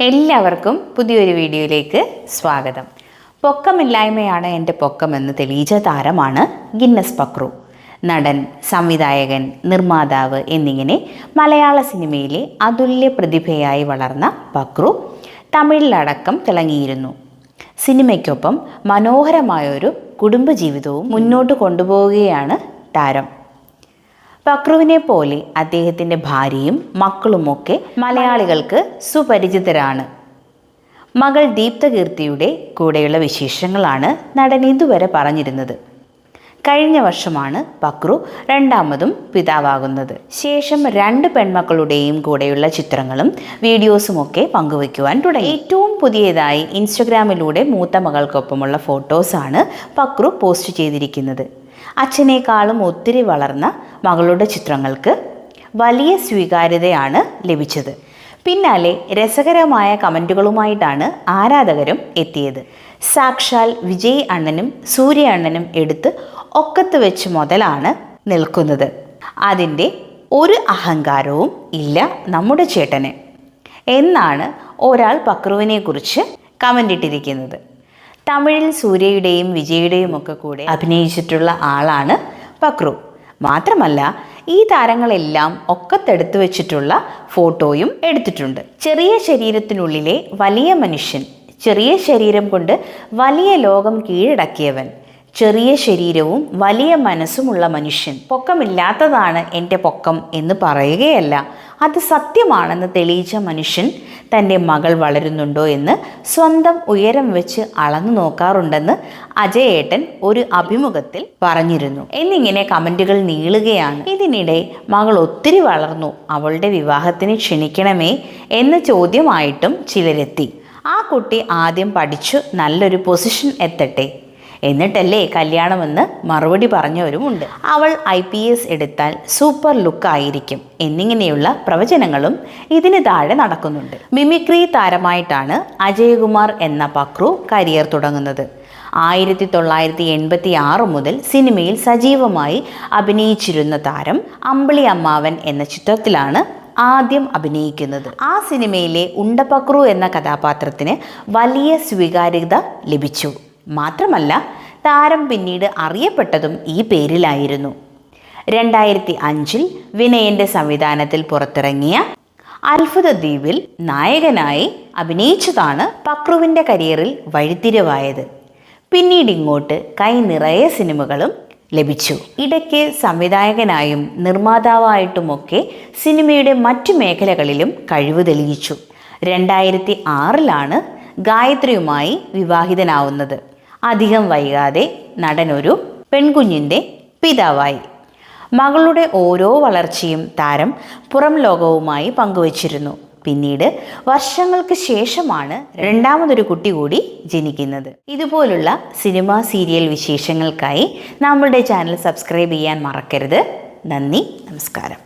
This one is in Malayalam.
എല്ലാവർക്കും പുതിയൊരു വീഡിയോയിലേക്ക് സ്വാഗതം. പൊക്കമില്ലായ്മയാണ് എന്റെ പൊക്കമെന്ന് തെളിയിച്ച താരമാണ് ഗിന്നസ് പക്രു. നടൻ സംവിധായകൻ നിർമ്മാതാവ് എന്നിങ്ങനെ മലയാള സിനിമയിലെ അതുല്യ പ്രതിഭയായി വളർന്ന പക്രു തമിഴിലടക്കം തിളങ്ങിയിരുന്നു. സിനിമയ്ക്കൊപ്പം മനോഹരമായൊരു കുടുംബജീവിതവും മുന്നോട്ട് കൊണ്ടുപോവുകയാണ് താരം. പക്രുവിനെ പോലെ അദ്ദേഹത്തിന്റെ ഭാര്യയും മക്കളുമൊക്കെ മലയാളികൾക്ക് സുപരിചിതരാണ്. മകൾ ദീപ്തകീർത്തിയുടെ കൂടെയുള്ള വിശേഷങ്ങളാണ് നടൻ ഇതുവരെ പറഞ്ഞിരുന്നത്. കഴിഞ്ഞ വർഷമാണ് പക്രു രണ്ടാമതും പിതാവാകുന്നത്. ശേഷം രണ്ട് പെൺമക്കളുടെയും കൂടെയുള്ള ചിത്രങ്ങളും വീഡിയോസും ഒക്കെ പങ്കുവയ്ക്കുവാൻ തുടങ്ങി. ഏറ്റവും പുതിയതായി ഇൻസ്റ്റഗ്രാമിലൂടെ മൂത്ത മകൾക്കൊപ്പമുള്ള ഫോട്ടോസാണ് പക്രു പോസ്റ്റ് ചെയ്തിരിക്കുന്നത്. അച്ഛനേക്കാളും ഒത്തിരി വളർന്ന മകളുടെ ചിത്രങ്ങൾക്ക് വലിയ സ്വീകാര്യതയാണ് ലഭിച്ചത്. പിന്നാലെ രസകരമായ കമന്റുകളുമായിട്ടാണ് ആരാധകരും എത്തിയത്. സാക്ഷാൽ വിജയ് അണ്ണനും സൂര്യ അണ്ണനും എടുത്ത് ഒക്കത്ത് വെച്ച് മുതലാണ് നിൽക്കുന്നത്. അതിന്റെ ഒരു അഹങ്കാരവും ഇല്ല നമ്മുടെ ചേട്ടന്. എന്നാണ് ഒരാൾ പക്രുവിനെക്കുറിച്ച് കമന്റ് ഇട്ടിരിക്കുന്നത് തമിഴിൽ സൂര്യയുടെയും വിജയുടെയും ഒക്കെ കൂടെ അഭിനയിച്ചിട്ടുള്ള ആളാണ് പക്രു. മാത്രമല്ല ഈ താരങ്ങളെല്ലാം ഒക്കത്തെടുത്ത് വെച്ചിട്ടുള്ള ഫോട്ടോയും എടുത്തിട്ടുണ്ട്. ചെറിയ ശരീരത്തിനുള്ളിലെ വലിയ മനുഷ്യൻ ചെറിയ ശരീരം കൊണ്ട് വലിയ ലോകം കീഴടക്കിയവൻ. ചെറിയ ശരീരവും വലിയ മനസ്സുമുള്ള മനുഷ്യൻ. പൊക്കമില്ലാത്തതാണ് എന്റെ പൊക്കം എന്ന് പറയുകയല്ല. അത് സത്യമാണെന്ന് തെളിയിച്ച മനുഷ്യൻ തന്റെ മകൾ വളരുന്നുണ്ടോ എന്ന് സ്വന്തം ഉയരം വെച്ച് അളന്നു നോക്കാറുണ്ടെന്ന് അജയേട്ടൻ ഒരു അഭിമുഖത്തിൽ പറഞ്ഞിരുന്നു. എന്നിങ്ങനെ കമന്റുകൾ നീളുകയാണ്. ഇതിനിടെ മകൾ ഒത്തിരി വളർന്നു. അവളുടെ വിവാഹത്തിന് ക്ഷണിക്കണമേ എന്ന ചോദ്യമായിട്ടും ചിലരെത്തി. ആ കുട്ടി ആദ്യം പഠിച്ചു. നല്ലൊരു പൊസിഷൻ എത്തട്ടെ. എന്നിട്ടല്ലേ കല്യാണമെന്ന് മറുപടി പറഞ്ഞവരുമുണ്ട്. അവൾ ഐ പി എസ് എടുത്താൽ സൂപ്പർ ലുക്ക് ആയിരിക്കും എന്നിങ്ങനെയുള്ള പ്രവചനങ്ങളും ഇതിന് താഴെ നടക്കുന്നുണ്ട്. മിമിക്രി താരമായിട്ടാണ് അജയകുമാർ എന്ന പക്രു കരിയർ തുടങ്ങുന്നത്. ആയിരത്തി തൊള്ളായിരത്തി എൺപത്തി ആറ് മുതൽ സിനിമയിൽ സജീവമായി അഭിനയിച്ചിരുന്ന താരം അമ്പിളി അമ്മാവൻ എന്ന ചിത്രത്തിലാണ് ആദ്യം അഭിനയിക്കുന്നത്. ആ സിനിമയിലെ ഉണ്ടപക്രു എന്ന കഥാപാത്രത്തിന് വലിയ സ്വീകാര്യത ലഭിച്ചു. മാത്രമല്ല താരം പിന്നീട് അറിയപ്പെട്ടതും ഈ പേരിലായിരുന്നു. രണ്ടായിരത്തി അഞ്ചിൽ വിനയന്റെ സംവിധാനത്തിൽ പുറത്തിറങ്ങിയ അത്ഭുത ദ്വീപിൽ നായകനായി അഭിനയിച്ചതാണ് പക്രുവിന്റെ കരിയറിൽ വഴിത്തിരിവായത്. പിന്നീട് ഇങ്ങോട്ട് കൈ നിറയെ സിനിമകളും ലഭിച്ചു. ഇടയ്ക്ക് സംവിധായകനായും നിർമ്മാതാവായിട്ടുമൊക്കെ സിനിമയുടെ മറ്റു മേഖലകളിലും കഴിവ് തെളിയിച്ചു. രണ്ടായിരത്തി ആറിലാണ് ഗായത്രിയുമായി വിവാഹിതനാവുന്നത്. അധികം വൈകാതെ നടനൊരു പെൺകുഞ്ഞിന്റെ പിതാവായി. മകളുടെ ഓരോ വളർച്ചയും താരം പുറം ലോകവുമായി പങ്കുവച്ചിരുന്നു. പിന്നീട് വർഷങ്ങൾക്ക് ശേഷമാണ് രണ്ടാമതൊരു കുട്ടി കൂടി ജനിക്കുന്നത്. ഇതുപോലുള്ള സിനിമ സീരിയൽ വിശേഷങ്ങൾക്കായി നമ്മളുടെ ചാനൽ സബ്സ്ക്രൈബ് ചെയ്യാൻ മറക്കരുത്. നന്ദി നമസ്കാരം.